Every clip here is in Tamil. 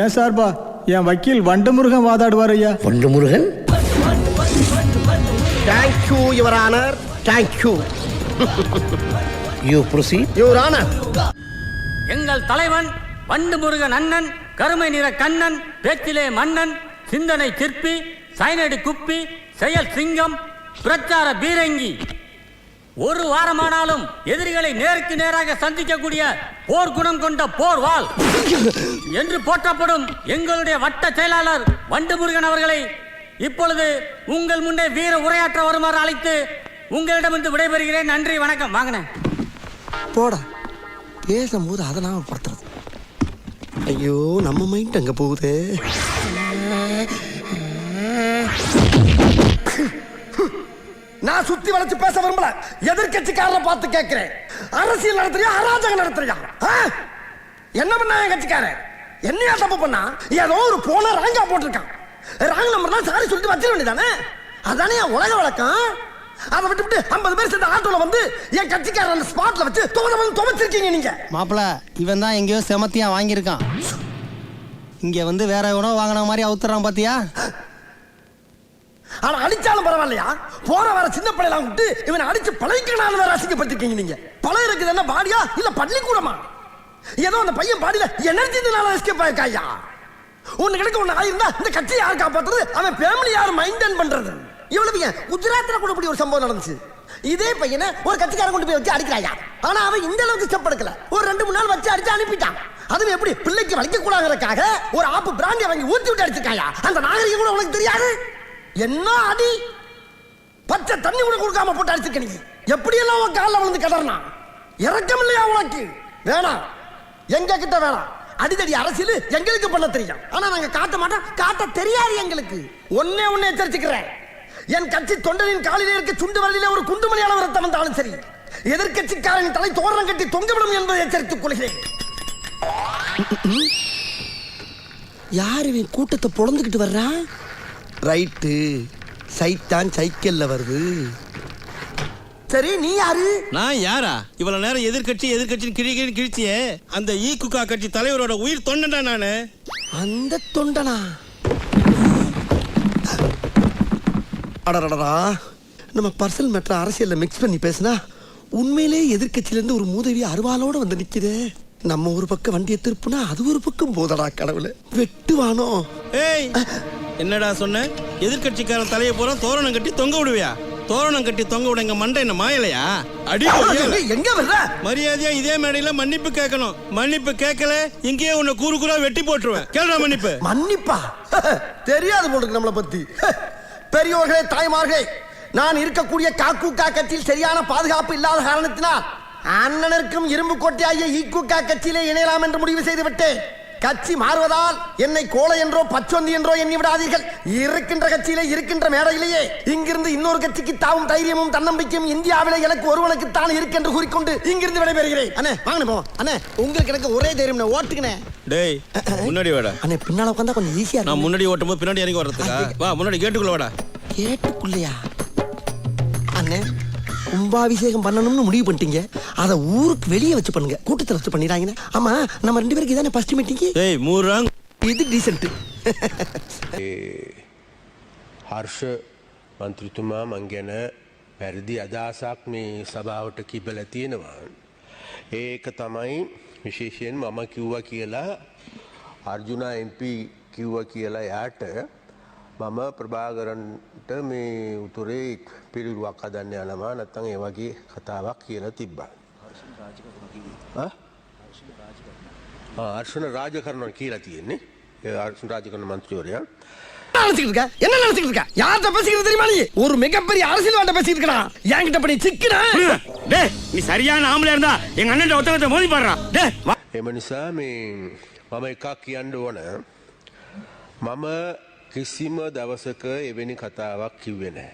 ஏன் சார்பா? என் வக்கீல் வண்டமுருகன் வாதாடுவார் ஐயா. பொண்டு Murugan thank you your honour thank you proceed your honour எங்கள் தலைவன் வண்டு முருகன் அண்ணன் கருமை நிற கண்ணன் பேச்சிலே மன்னன் சிந்தனை சிற்பி சைனடி குப்பி செயல் சிங்கம் பிரச்சார பீரங்கி. ஒரு வாரமானாலும் எதிரிகளை நேருக்கு நேராக சந்திக்கக்கூடிய போர் குணம் கொண்ட போர் வால் என்று போற்றப்படும் எங்களுடைய வட்ட செயலாளர் வண்டுமுருகன் அவர்களை இப்பொழுது உங்கள் முன்னே வீர உரையாற்ற வருமாறு அழைத்து உங்களிடமிருந்து விடைபெறுகிறேன். நன்றி வணக்கம். வாங்கினேன். போட. பேசும்போது அதை நாம படுத்துறது ஐயோ நம்ம மைண்ட் அங்க போகுது? நான் சுத்தி வளைச்சு பேச விரும்பல. எதிர்கட்சிக்காரரை பார்த்து கேட்கிறேன். அரசியல் நடத்துறியா அராஜகம் நடத்துறியா? ஆ? என்ன பண்ணா என் கட்சிக்காரன்? என்னையா தப்பு பண்ணா? ஏதோ ஒரு போன ராங்கா போட்டிருக்கான். ராங் நம்பர் தான் சாரி சொல்லிட்டு வச்சிட வேண்டியதானே? அதானே என் உலக வழக்கம்? அதை விட்டுவிட்டு ஐம்பது பேர் சேர்ந்த ஆட்டோல வந்து என் கட்சிக்காரன் அந்த ஸ்பாட்ல வச்சு துவதம் துவச்சிருக்கீங்க நீங்க. மாப்பிள இவன் தான் எங்கேயோ செமத்தியா வாங்கியிருக்கான். இங்க வந்து வேற எவனோ வாங்கின மாதிரி அவுத்துறான் பாத்தியா? ஆனா அடிச்சாலும் பரவாயில்லையா? போற வர சின்ன பிள்ளைலாம் விட்டு இவனை அடிச்சு பழகிக்கனாலும் வேற அசிங்கப்பட்டிருக்கீங்க நீங்க. பழைய இருக்குது என்ன பாடியா? இல்ல பள்ளிக்கூடமா? ஏதோ அந்த பையன் பாடியில எனர்ஜினால எஸ்கேப் ஆயிருக்காயா? ஒண்ணு கிடைக்க ஒண்ணு ஆயிருந்தா இந்த கட்சியை யார் காப்பாத்துறது? அவன் ஃபேமிலி யார் மைண்டன் பண்றது? இவ்வளவு ஏன்? குஜராத்ல கூட இப்படி ஒரு சம்பவம் நடந்துச்சு. இதே பையனை ஒரு கட்சிக்காரன் கொண்டு போய் வச்சு அடிக்கிறாயா? ஆனா அவன் இந்த அளவுக்கு ஸ்டெப் எடுக்கல. ஒரு ரெண்டு மூணு நாள் வச்சு அடிச்சு அனுப்பிட்டான். அதுவும் எப்படி? பிள்ளைக்கு வலிக்க கூடாதுங்கிறதுக்காக ஒரு ஆப்பு பிராண்டி வாங்கி ஊத்தி விட்டு அடிச்சிருக்காயா? அந்த நாகரிகம் கூட உனக்கு தெரியாது? என்ன அடி? பச்சை தண்ணி கூட கொடுக்காம போட்டு அடிச்சிருக்க நீ. எப்படியெல்லாம் உன் காலில் விழுந்து கிடறனா இறக்கம் இல்லையா உனக்கு? வேணாம் எங்க கிட்ட வேணாம் அடிதடி அரசியல் எங்களுக்கு பண்ண தெரியும். ஆனா நாங்க காட்ட மாட்டோம். காட்ட தெரியாது எங்களுக்கு. ஒன்னே ஒன்னே எச்சரிச்சுக்கிறேன். என் கட்சி தொண்டனின் காலிலே இருக்க சுண்டு வரலிலே ஒரு குண்டுமணி அளவு ரத்தம் வந்தாலும் சரி. எதிர்கட்சிக்காரன் தலை தோரணம் கட்டி தொங்கவிடும் என்பதை எச்சரித்துக் கொள்கிறேன். யார் இவன் கூட்டத்தை பொழந்துக்கிட்டு வர்றான்? ரைட்டு. சைத்தான் சைக்கிள்ல வருது. சரி நீ யாரு? நான் யாரா? இவ்வளவு நேரம் எதிர்க்கட்சி எதிர்க்கட்சின்னு கிழி கிழி கிழிச்சியே. அந்த ஈ குக்கா கட்சி தலைவரோட உயிர் தொண்டன்டா நானு? அந்த தொண்டனா? அடடடா நம்ம பர்சனல் மேட்டர் அரசியல்ல மிக்ஸ் பண்ணி பேசினா உண்மையிலே எதிர்க்கட்சியில இருந்து ஒரு மூதவி அருவாளோட வந்து நிக்குதே. நம்ம ஒரு பக்கம் வண்டியை திருப்புனா அது ஒரு பக்கம் போதடா கடவுளே. வெட்டுவானோ? ஏய் என்னடா சொன்ன? எதிர்க்கட்சிக்காரன் தலையை பூரா தோரணம் கட்டி தொங்க விடுவியா? தோரணம் கட்டி தொங்க விட எங்க மண்டை என்ன மாயலையா? அடி. எங்க வர்ற? மரியாதையா இதே மேடையில மன்னிப்பு கேட்கணும். மன்னிப்பு கேட்கல இங்கேயே உன்னை கூறு கூறா வெட்டி போட்டுருவேன். கேளுடா மன்னிப்பு. மன்னிப்பா? தெரியாது போல இருக்கு நம்மளை பத்தி. பெரியோர்களே தாய்மார்களே நான் இருக்கக்கூடிய காக்கூக்கா கட்சியில் சரியான பாதுகாப்பு இல்லாத காரணத்தினால் அண்ணனருக்கும் இரும்பு கோட்டையாகிய ஈக்குக்கா கட்சியிலே இணையலாம் என்று முடிவு செய்து விட்டேன் கட்சி மாறுவதால் என்னை கோலை என்றோ பச்சொந்தி என்றோ எண்ணி விடாதீர்கள். இருக்கின்ற கட்சியிலே இருக்கின்ற மேடையிலேயே இங்கிருந்து இன்னொரு கட்சிக்கு தாவும் தைரியமும் தன்னம்பிக்கையும் இந்தியாவிலே எனக்கு ஒருவனுக்கு தான் இருக்கென்று கூறிக்கொண்டு இங்கிருந்து விடைபெறுகிறேன். அண்ணே வாங்க போ. அண்ணே உங்களுக்கு எனக்கு ஒரே தைரியம் ஓட்டுக்கினே டேய் முன்னாடி வாடா. அண்ணே பின்னால உட்காந்தா கொஞ்சம் ஈஸியா நான் முன்னாடி ஓட்டும் போது பின்னாடி இறங்கி வர்றதுக்கா? வா முன்னாடி கேட்டுக்குள்ள வாடா. கேட்டுக்குள்ளையா அண்ணே கும்பாபிஷேகம் பண்ணணும்னு முடிவு பண்ணிட்டீங்க அதை ஊருக்கு வெளியே வச்சு பண்ணுங்க கூட்டத்தில் வச்சு பண்ணிடுறாங்கண்ணே ஆமா நம்ம ரெண்டு பேருக்கு இதானே ஃபர்ஸ்ட் மீட்டிங் ஏய் மூறாங் இது டீசென்ட் හර්ෂ මන්ත්‍රතුමා මං ගැන පැරදි අදහසක් මේ සභාවට කිබල තියෙනවා. ඒක තමයි විශේෂයෙන් මම කිව්ව කියලා අර්ජුනා MP කිව්ව කියලා යාට මම ප්‍රභාගරන්ට මේ උතුරේ පිළිරුවක් හදන්න යනවා නැත්තං ඒ වගේ කතාවක් කියලා තිබ්බා. අර්ශන රාජකරණය කියලා තියෙන්නේ ඒ අර්ශන රාජකරණ මන්ත්‍රවරයා நினைச்சிட்டு இருக்க என்ன நினைச்சிட்டு இருக்க யார்கிட்ட பேசிக்கிறது தெரியுமா நீ ஒரு மிகப்பெரிய அரசியல்வாட்ட பேசிட்டு இருக்கா என்கிட்ட பண்ணி சிக்கனா டேய் நீ சரியான ஆம்பளையா இருந்தா எங்க அண்ணன் ஒத்தகத்தை மோதி பாடுறான் டேய் வா. එම නිසා මේ මම එකක් කියන්න ඕන මම කිසිම දවසක එවැනි කතාවක් කිව්වෙ නෑ.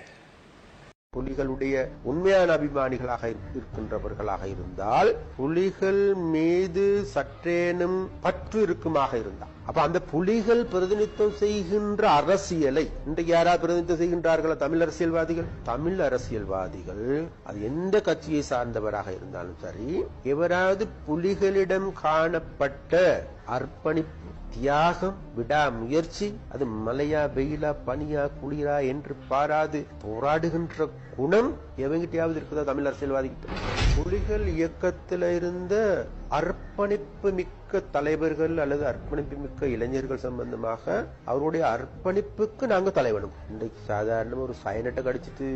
புலிகளுடைய உண்மையான அபிமானிகளாக இருக்- இருக்கின்றவர்களாக இருந்தால் புலிகள் மீது சற்றேனும் பற்று இருக்குமாக இருந்தால் அப்ப அந்த புலிகள் பிரதிநிதித்துவம் செய்கின்ற அரசியலை இன்றைக்கு யாரா பிரதிநிதித்துவம் செய்கின்றார்களா தமிழ் அரசியல்வாதிகள் தமிழ் அரசியல்வாதிகள் அது எந்த கட்சியை சார்ந்தவராக இருந்தாலும் சரி எவராவது புலிகளிடம் காணப்பட்ட அர்ப்பணிப்பு தியாகம் விடா முயற்சி அது மலையா வெயிலா பனியா குளிரா என்று பாராது. போராடுகின்ற குணம் எவங்கிட்டையாவது இருக்குதா தமிழ் அரசியல்வாதிகிட்ட புலிகள் இயக்கத்தில் இருந்த அர்ப்பணிப்பு மிக்க தலைவர்கள் அல்லது அர்ப்பணிப்பு மிக்க இளைஞர்கள் சம்பந்தமாக அவருடைய அர்ப்பணிப்புக்கு நாங்க தலைவனும். இன்றைக்கு சாதாரண ஒரு சயனட்டை கடிச்சிட்டு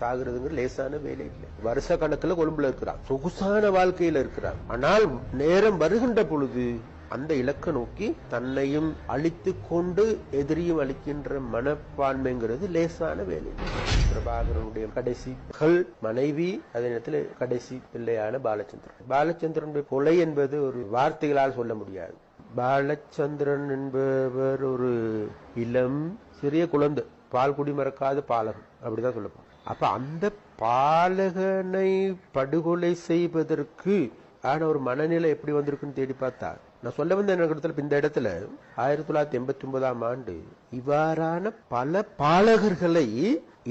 சாகுறதுங்கிற லேசான வேலை இல்லை. வருஷ கணக்குல கொழும்புல இருக்கிறான். சொகுசான வாழ்க்கையில இருக்கிறான். ஆனால் நேரம் வருகின்ற பொழுது அந்த இலக்கை நோக்கி தன்னையும் அழித்து கொண்டு எதிரியும் அளிக்கின்ற மனப்பான்மைங்கிறது லேசான வேலை. பிரபாகரனுடைய கடைசி மகள் மனைவி அதே நேரத்தில் கடைசி பிள்ளையான பாலச்சந்திரன். பாலச்சந்திரனுடைய கொலை என்பது ஒரு வார்த்தைகளால் சொல்ல முடியாது. பாலச்சந்திரன் என்பவர் ஒரு இளம் சிறிய குழந்தை. பால் குடி மறக்காத பாலகன். அப்படிதான் சொல்லப்போம். அப்ப அந்த பாலகனை படுகொலை செய்வதற்கு ஆன ஒரு மனநிலை எப்படி வந்திருக்குன்னு தேடி பார்த்தா நான் சொல்ல வந்த இடத்துல இந்த இடத்துல ஆயிரத்தி தொள்ளாயிரத்தி எண்பத்தி ஒன்பதாம் ஆண்டு இவ்வாறான பல பாலகர்களை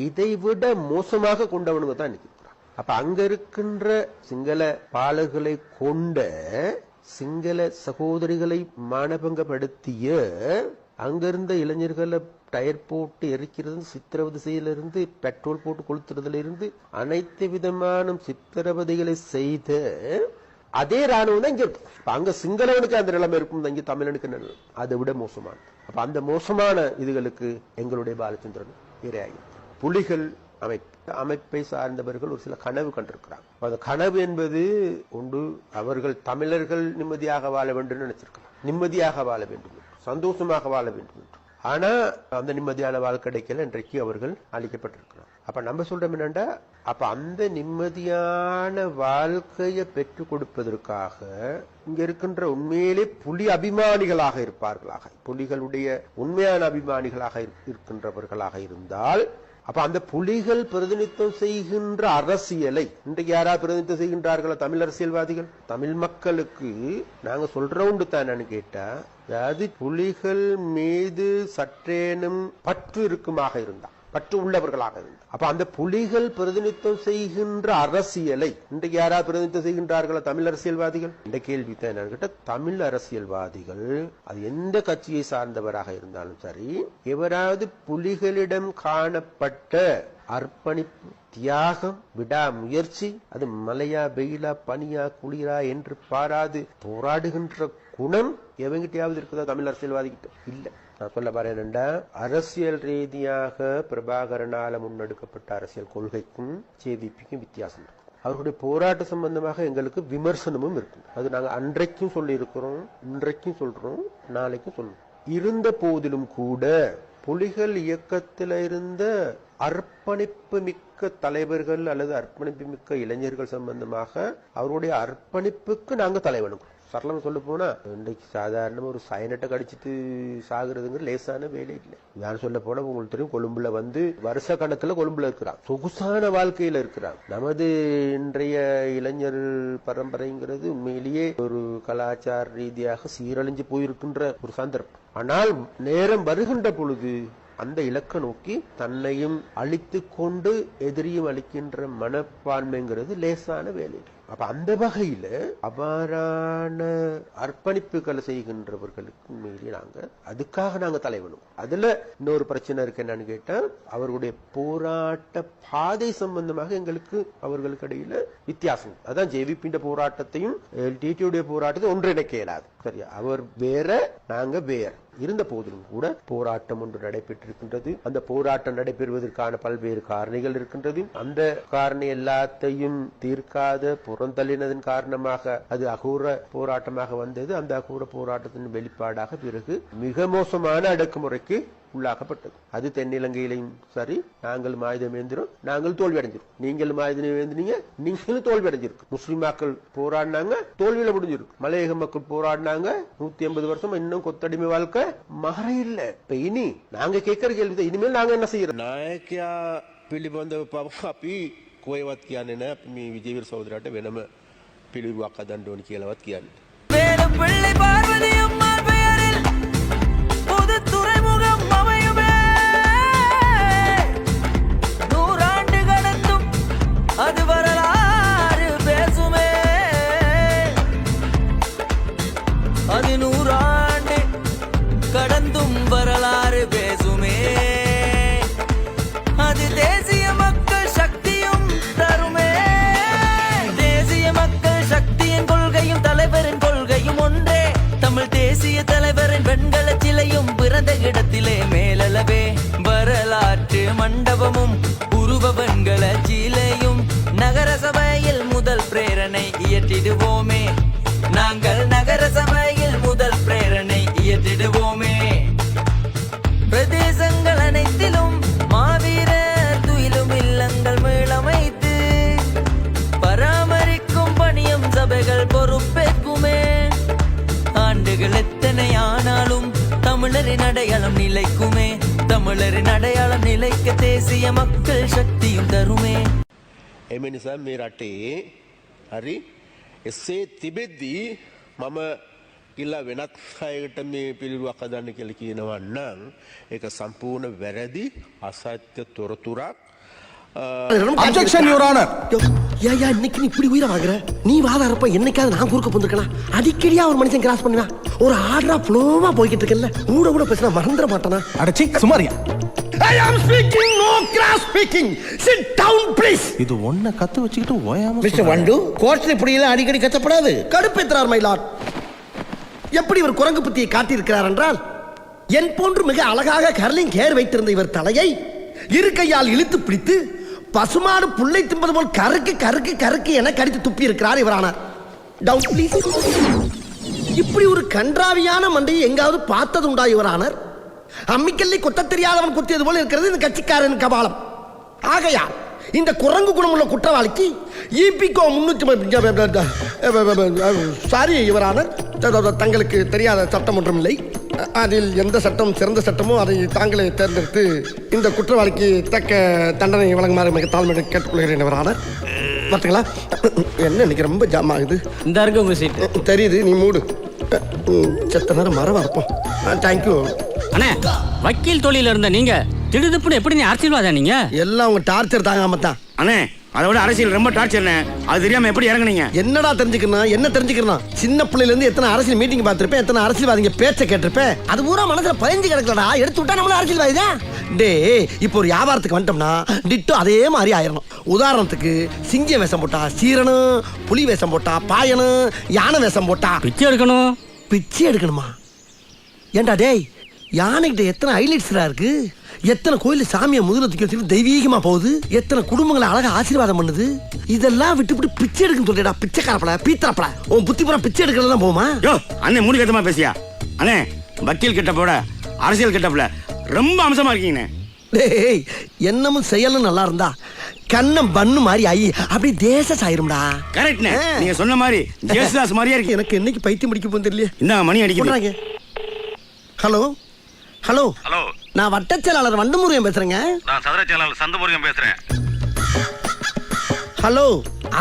இதைவிட மோசமாக கொண்டவனுங்க தான் இன்னைக்கு அப்ப அங்க இருக்கின்ற சிங்கள பாலகளை கொண்ட சிங்கள சகோதரிகளை மானபங்கப்படுத்திய அங்கிருந்த இளைஞர்களை டயர் போட்டு எரிக்கிறது சித்திரவதை செய்யலிருந்து பெட்ரோல் போட்டு கொளுத்துறதுல இருந்து அனைத்து விதமான சித்திரவதைகளை செய்த அதே ராணுவம் தான் இங்க இருக்கு. அங்க சிங்களவனுக்கு அந்த நிலைமை இருக்கும் இங்க தமிழனுக்கு நிலம் அதை விட மோசமான அப்ப அந்த மோசமான இதுகளுக்கு எங்களுடைய பாலச்சந்திரன் இரையாகி. புலிகள் அமைப்பு. அமைப்பை சார்ந்தவர்கள் ஒரு சில கனவு கண்டிருக்கிறாங்க. அந்த கனவு என்பது உண்டு. அவர்கள் தமிழர்கள் நிம்மதியாக வாழ வேண்டும் நினைச்சிருக்கலாம். நிம்மதியாக வாழ வேண்டும் சந்தோஷமாக வாழ வேண்டும் என்று. ஆனா அந்த நிம்மதியான வாழ்க்கை கிடைக்கல இன்றைக்கு அவர்கள் அளிக்கப்பட்டிருக்கிறார். அப்ப நம்ம சொல்றோம் என்னண்டா அப்ப அந்த நிம்மதியான வாழ்க்கையை பெற்றுக் கொடுப்பதற்காக இங்க இருக்கின்ற உண்மையிலே புலி அபிமானிகளாக இருப்பார்களாக. புலிகளுடைய உண்மையான அபிமானிகளாக இருக்கின்றவர்களாக இருந்தால் அப்ப அந்த புலிகள் பிரதிநிதித்துவம் செய்கின்ற அரசியலை இன்றைக்கு யாரா பிரதிநிதித்துவம் செய்கின்றார்களா தமிழ் அரசியல்வாதிகள்? தமிழ் மக்களுக்கு நாங்க சொல்றோம் தானு கேட்டா அதாவது புலிகள் மீது சற்றேனும் பற்று இருக்குமாக இருந்தா. பற்று உள்ளவர்களாக அப்ப அந்த புலிகள் பிரதிநிதித்துவம் செய்கின்ற அரசியலை இன்றைக்கு யாராவது பிரதிநிதித்துவம் செய்கின்றார்களா தமிழ் அரசியல்வாதிகள்? இந்த கேள்வி தான் என்னன்னு தமிழ் அரசியல்வாதிகள் அது எந்த கட்சியை சார்ந்தவராக இருந்தாலும் சரி எவராவது புலிகளிடம் காணப்பட்ட அர்ப்பணிப்பு தியாகம் விடாமுயற்சி அது மலையா வெயிலா பனியா குளிரா என்று பாராது போராடுகின்ற குணம் எவங்கிட்டயாவது இருக்குதா தமிழ் அரசியல்வாதி கிட்ட நான் சொல்ல பாரு என்னண்டா அரசியல் ரீதியாக பிரபாகரனால முன்னெடுக்கப்பட்ட அரசியல் கொள்கைக்கும் ஜேவிபிக்கும் வித்தியாசம் இருக்கும் அவர்களுடைய போராட்ட சம்பந்தமாக எங்களுக்கு விமர்சனமும் இருக்கும் அது நாங்கள் அன்றைக்கும் சொல்லி இருக்கிறோம் இன்றைக்கும் சொல்றோம் நாளைக்கும் சொல்றோம். இருந்த போதிலும் கூட புலிகள் இயக்கத்தில் இருந்த அர்ப்பணிப்பு மிக்க தலைவர்கள் அல்லது அர்ப்பணிப்பு மிக்க இளைஞர்கள் சம்பந்தமாக அவருடைய அர்ப்பணிப்புக்கு நாங்கள் தலைவனுக்கும் சரளம் சொல்ல போனா இன்றைக்கு சாதாரண ஒரு சைனட்டை கடிச்சிட்டு சாகுறதுங்கிற லேசான வேலை இல்லை. யார் சொல்ல போனா உங்களுக்கு தெரியும் கொழும்புல வந்து வருஷ கணக்குல கொழும்புல இருக்கிறான். சொகுசான வாழ்க்கையில இருக்கிறான். நமது இன்றைய இளைஞர் பரம்பரைங்கிறது உண்மையிலேயே ஒரு கலாச்சார ரீதியாக சீரழிஞ்சு போயிருக்கின்ற ஒரு சந்தர்ப்பம். ஆனால் நேரம் வருகின்ற பொழுது அந்த இலக்கை நோக்கி தன்னையும் அழித்து கொண்டு எதிரியும் அளிக்கின்ற மனப்பான்மைங்கிறது லேசான வேலை. அப்ப அந்த வகையில அவ்வாறான அர்ப்பணிப்புகளை செய்கின்றவர்களுக்கு மீறி நாங்க அதுக்காக நாங்க தலைவனும். அதுல இன்னொரு பிரச்சனை இருக்கு என்னன்னு கேட்டா அவர்களுடைய போராட்ட பாதை சம்பந்தமாக எங்களுக்கு அவர்களுக்கு இடையில வித்தியாசம். அதான் ஜேவிபின்ற போராட்டத்தையும் எல்டிடியுடைய போராட்டத்தை ஒன்றிணைக்க இயலாது. சரியா? அவர் வேற நாங்க வேற. இருந்த போதிலும் கூட போராட்டம் ஒன்று நடைபெற்றிருக்கின்றது. அந்த போராட்டம் நடைபெறுவதற்கான பல்வேறு காரணிகள் இருக்கின்றது. அந்த காரணி எல்லாத்தையும் தீர்க்காத புறந்தள்ளினதன் காரணமாக அது அகூர போராட்டமாக வந்தது. அந்த அகூர போராட்டத்தின் வெளிப்பாடாக பிறகு மிக மோசமான அடக்குமுறைக்கு உள்ளாக்கப்பட்டது அது தென்னிலங்கையிலையும் சரி நாங்கள் ஆயுதம் ஏந்திரோம் நாங்கள் தோல்வி அடைஞ்சிருக்கோம் நீங்கள் ஆயுதம் ஏந்தினீங்க நீங்களும் தோல்வி அடைஞ்சிருக்கு முஸ்லிம் மக்கள் போராடினாங்க தோல்வியில முடிஞ்சிருக்கு மலையக மக்கள் போராடினாங்க நூத்தி ஐம்பது வருஷம் இன்னும் கொத்தடிமை வாழ்க்கை மாற இல்ல இப்ப இனி நாங்க கேட்கிற கேள்வி தான், இனிமேல் நாங்க என்ன செய்யறோம் නායකයා පිළිබඳව පව අපි කොයවත් කියන්නේ නෑ අපි මේ විජේවීර සහෝදරයාට වෙනම පිළිරුවක් හදන්න ඕනි කියලාවත් කියන්නේ. கடந்தும் வரலாறு பேசுமே. அது தேசிய மக்கள் சக்தியும் தருமே. தேசிய மக்கள் சக்தியின் கொள்கையும் தலைவரின் கொள்கையும் ஒன்றே. தமிழ் தேசிய தலைவரின் வெண்கல சிலையும் பிறந்த இடத்திலே மேலளவே வரலாற்று மண்டபமும் உருவ வெண்கல சிலையும் நகரசபையில் முதல் பிரேரணை இயற்றிடுவோமே. நாங்கள் நகர பிரதேசங்கள் அனைத்திலும் மாவீர துயிலும் இல்லங்கள் மீளமைத்து பராமரிக்கும் பணியும் சபைகள் பொறுப்பேற்குமே ஆண்டுகள் எத்தனை ஆனாலும் தமிழரின் அடையாளம் நிலைக்குமே தமிழரின் அடையாளம் நிலைக்க தேசிய மக்கள் சக்தியும் தருமே එම නිසා මේ රටේ හරි එසේ තිබෙද්දී මම කිල්ලා වෙනත් අයකට මේ පිළිරුවක් හදන්න කියල කියනවන්නම් එක සම්පූර්ණ වැරදි අසත්‍ය තොරතුරක් அப்ஜெக்ஷன் யுவர் ஆனர் ஏயா இன்னைக்கு நீ இப்படி உயிரை வாங்குற நீ வாதாரப்ப என்னைக்காவது நான் குறுக்க போந்துருக்கலாம் அடிக்கடியா ஒரு மனுஷன் கிராஸ் பண்ணுவேன் ஒரு ஆர்டரா ஃப்ளோவா போய்கிட்டு இருக்கல கூட கூட பேசினா மறந்துட மாட்டானா அடச்சி Samariya I am speaking no cross speaking sit down please இது ஒன்ன கத்து வச்சுக்கிட்டு ஓயாம மிஸ்டர் வண்டு கோர்ட்ல இப்படியெல்லாம் அடிக்கடி கத்தப்படாது கடுப்பேற்றார் மயிலாட் எப்படி இவர் குரங்கு புத்தியை காட்டியிருக்கிறார் என்றால் என் போன்று மிக அழகாக கர்லிங் கேர் வைத்திருந்த இவர் தலையை இரு கையால் இழுத்து பிடித்து பசுமாடு புல்லை திம்பது போல் கருக்கு கருக்கு கருக்கு என கடித்து துப்பி இருக்கிறார் இவரானார். டவுன் ப்ளீஸ் இப்படி ஒரு கன்றாவியான மண்டையை எங்காவது பார்த்தது உண்டா இவரானார்? அம்மிக்கல்லை கொத்த தெரியாதவன் குத்தியது போல இருக்கிறது இந்த கட்சிக்காரன் கபாலம். ஆகையால் இந்த குரங்கு குணமுள்ள குற்றவாளிக்கு இபிகோ முன்னூற்றி சாரி இவரான. தங்களுக்கு தெரியாத சட்டம் ஒன்றும் இல்லை அதில் எந்த சட்டம் சிறந்த சட்டமோ அதை தாங்களே தேர்ந்தெடுத்து இந்த குற்றவாளிக்கு தக்க தண்டனை வழங்குமாறு மிக தாழ்மையை கேட்டுக்கொள்கிறேன் இவரான. பார்த்தீங்களா என்ன இன்னைக்கு ரொம்ப ஜாம் ஆகுது. இந்த இருக்கு உங்க தெரியுது நீ மூடு. செத்த நேரம் மரம் இருப்போம். தேங்க்யூ அண்ணே வக்கீல் தொழில இருந்த நீங்க திடுதுப்புன்னு எப்படி நீ அரசியல்வாதா நீங்க? எல்லாம் உங்க டார்ச்சர் தாங்காம தான். அண்ணே அதை விட அரசியல் ரொம்ப டார்ச்சர்ண்ணே அது தெரியாம எப்படி இறங்குனீங்க? என்னடா தெரிஞ்சுக்கணும் என்ன தெரிஞ்சுக்கணும் சின்ன பிள்ளையில இருந்து எத்தனை அரசியல் மீட்டிங் பார்த்திருப்பேன் எத்தனை அரசியல்வாதிங்க பேச்ச கேட்டிருப்பேன் அது பூரா மனசுல பயந்து கிடக்கலடா எடுத்து விட்டா நம்மள அரசியல்வாதி தான். டே இப்போ ஒரு வியாபாரத்துக்கு வந்துட்டோம்னா டிட்டோ அதே மாதிரி ஆயிரணும். உதாரணத்துக்கு சிங்கம் வேஷம் போட்டா சீரனும் புலி வேஷம் போட்டா பாயனும் யானை வேஷம் போட்டா பிச்சை எடுக்கணும். பிச்சை எடுக்கணுமா? ஏண்டா டேய் யானைகிட்ட எத்தனை ஹைலைட்ஸ்ரா இருக்கு? எத்தனை கோயில் சாமியை முதல்ல தூக்கி வச்சுட்டு தெய்வீகமா போகுது? எத்தனை குடும்பங்களை அழகா ஆசீர்வாதம் பண்ணுது? இதெல்லாம் விட்டு விட்டு பிச்சை எடுக்கணும் சொல்லிடா பிச்சைக்காரப்பல பீத்தரப்பல. உன் புத்தி பூரா பிச்சை எடுக்கிறது தான் போகுமா? யோ அண்ணே மூணு கட்டமா பேசியா? அண்ணே வக்கீல் கிட்ட போட அரசியல் கிட்டப்புல ரொம்ப அம்சமா இருக்கீங்கண்ணே. டேய் என்னமும் செயலும் நல்லா இருந்தா கண்ணம் பண்ணு மாதிரி ஆயி அப்படி தேச சாயிரும்டா. கரெக்ட்ண்ணே. நீங்க சொன்ன மாதிரி ஜேசுதாஸ் மாதிரியா இருக்கு எனக்கு என்னைக்கு பைத்தியம் பிடிக்க போகுது தெரியல இந்தாங்க மணி அடிக்குது? போடுறாங்க. ஹலோ? ஹலோ? ஹலோ. நான் வட்டச் செயலாளர் வண்டமுருகன் பேசுறேங்க. நான் சதுர செயலாளர் சந்தமுருகன் பேசுறேன். ஹலோ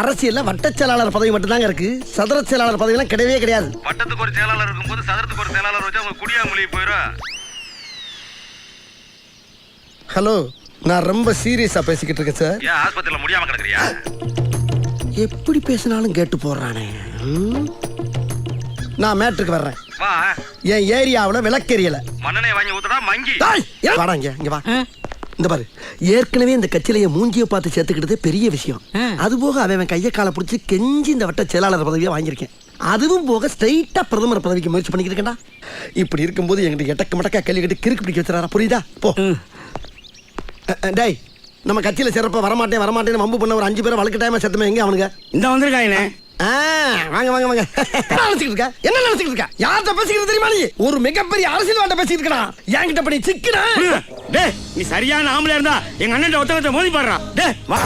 அரசியல்ல வட்டச் செயலாளர் பதவி மட்டும்தாங்க இருக்கு. சதுர செயலாளர் பதவிலாம் கிடையவே கிடையாது. வட்டத்துக்கு ஒரு செயலாளர் இருக்கும்போது சதுரத்துக்கு ஒரு செயலாளர் வச்சு அவங்க குடியா மொழி போயிடும் ஹலோ நான் ரொம்ப சீரியஸா பேசிக்கிட்டு இருக்கேன் சார். ஏன் ஆஸ்பத்திரியில முடியாம கிடக்குறியா? எப்படி பேசினாலும் கேட்டு போடுறானே. ம்? நான் மேட்ருக்கு வர்றேன். வா. என் ஏரியாவுல விளக்கெரியல மண்ணெண்ணெய் வாங்கி ஊத்துடா மங்கி. வாடா இங்க இங்க வா. இந்த பாரு ஏற்கனவே இந்த கட்சியில என் மூஞ்சியை பார்த்து சேர்த்துக்கிட்டதே பெரிய விஷயம். அது போக அவன் அவன் கையை காலை பிடிச்சி கெஞ்சி இந்த வட்ட செயலாளர் பதவியை வாங்கியிருக்கேன். அதுவும் போக ஸ்ட்ரைட்டா பிரதமர் பதவிக்கு முயற்சி பண்ணிக்கிட்டு இப்படி இருக்கும்போது எங்கிட்ட எட்டக்க மடக்கா கேள்வி கேட்டு கிறுக்கு பிடிக்க வச்சுறாரா புரியுதா? போ. டேய் நம்ம கட்சியில சிறப்பா வரமாட்டேன் வரமாட்டேன்னு வம்பு பண்ண ஒரு அஞ்சு பேரை வழக்கு டைமா செத்துமே எங்க அவனுங்க? இந்த வந்திருக்காங்கண்ணே ஆ, வாங்க வாங்க வாங்க. என்ன நினைச்சிட்டு இருக்க? என்ன நினைச்சிட்டு இருக்க? யார்கிட்ட பேசிக்கிறது தெரியுமா நீ? ஒரு மிகப்பெரிய அரசியல்வாட்ட பேசிட்டு இருக்கா என்கிட்ட பண்ணி சிக்கனா டே நீ சரியான ஆம்பளை இருந்தா எங்க அண்ணன் ஒத்தகத்தை மோதி பாடுறான் டே வா.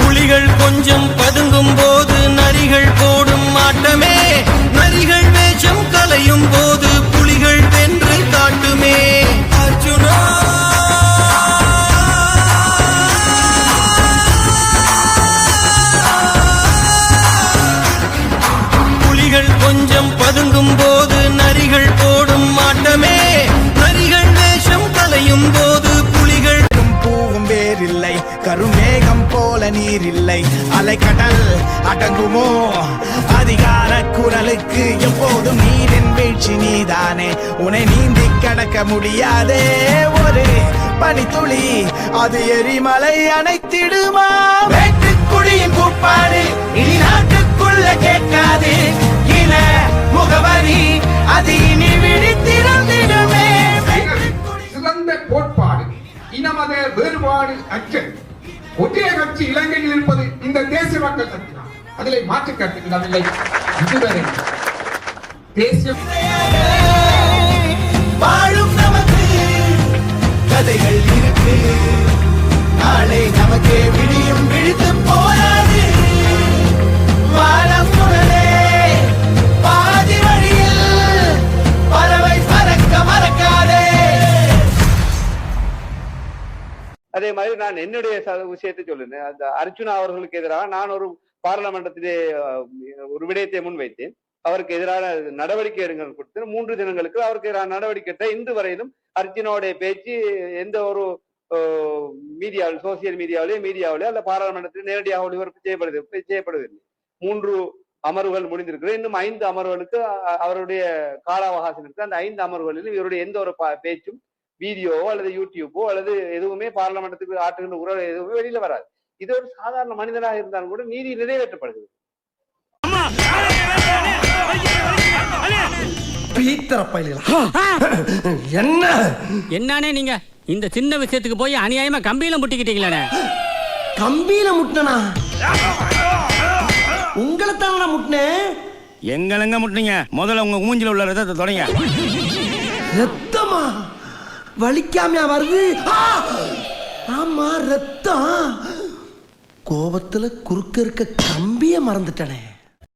புலிகள் கொஞ்சம் பதுங்கும் போது நரிகள் போடும் ஆட்டமே. நரிகள் வேஷம் கலையும் போது புலிகள் வென்று காட்டுமே. அர்ஜுனா! பதுங்கும் போது நரிகள் போடும் மாட்டமே நரிகள் வேஷம் கலையும் போது புலிகள். பூவும் வேறில்லை கருமேகம் போல நீர் இல்லை அலைக்கடல் அடங்குமோ? அதிகார குரலுக்கு எப்போதும் நீரின் வீழ்ச்சி நீதானே. உன்னை நீந்தி கடக்க முடியாதே. ஒரு பனித்துளி அது எரிமலை அணைத்திடுமா? வேட்டுக்குடியின் கூப்பாடு இனி நாட்டுக்குள்ள கேட்காதே. முகவரி அது இனி விழித்திறந்திடுமே சிறந்த கோட்பாடு இனமத வேறுபாடு அற்ற ஒற்றைய கட்சி இலங்கையில் இருப்பது இந்த தேசிய மக்கள் சக்தி தான். அதிலே மாற்று கருத்து இடமில்லை இதுவரை தேசிய வாழும் நமக்கு கதைகள் இருக்கு. நாளை நமக்கே விடியும் விழித்து போராது. வானம் அதே மாதிரி நான் என்னுடைய ச- விஷயத்தை சொல்லுறேன் அந்த அர்ஜுனா அவர்களுக்கு எதிராக நான் ஒரு பாராளுமன்றத்திலே ஒரு விடயத்தை முன்வைத்தேன். அவருக்கு எதிரான நடவடிக்கை எடுங்கள் கொடுத்து மூன்று தினங்களுக்கு அவருக்கு எதிரான நடவடிக்கை எடுத்த இன்று வரையிலும் அர்ஜுனாவுடைய பேச்சு எந்த ஒரு மீடியாவில் சோசியல் மீடியாவிலேயே மீடியாவிலே அல்ல பாராளுமன்றத்தில் நேரடியாக ஒளிபரப்பு செய்யப்படுது செய்யப்படுவதில்லை. மூன்று அமர்வுகள் முடிந்திருக்கிறது. இன்னும் ஐந்து அமர்வுகளுக்கு அவருடைய கால அவகாசம் இருக்கு அந்த ஐந்து அமர்வுகளிலும் இவருடைய எந்த ஒரு பேச்சும் வீடியோவோ அல்லது யூடியூப்போ அல்லது எதுவுமே பார்லமெண்டத்துக்கு ஆற்றுகின்ற உறவு எதுவுமே வெளியில வராது. இது ஒரு சாதாரண மனிதனாக இருந்தாலும் கூட நீதி நிறைவேற்றப்படுகிறது. என்ன? என்னன்னே நீங்க? இந்த சின்ன விஷயத்துக்கு போய் அநியாயமா கம்பியில முட்டிக்கிட்டீங்களே கம்பியில முட்டினா உங்களை தானே முட்டினேன் எங்களெங்க முட்டுங்க முதல்ல உங்க மூஞ்சில உள்ள ரத்தத்தை தொடங்க. ரத்தமா? வலிக்காமையா வருது? ஆமா ரத்தம். கோபத்துல குறுக்க இருக்க கம்பிய மறந்துட்டனே.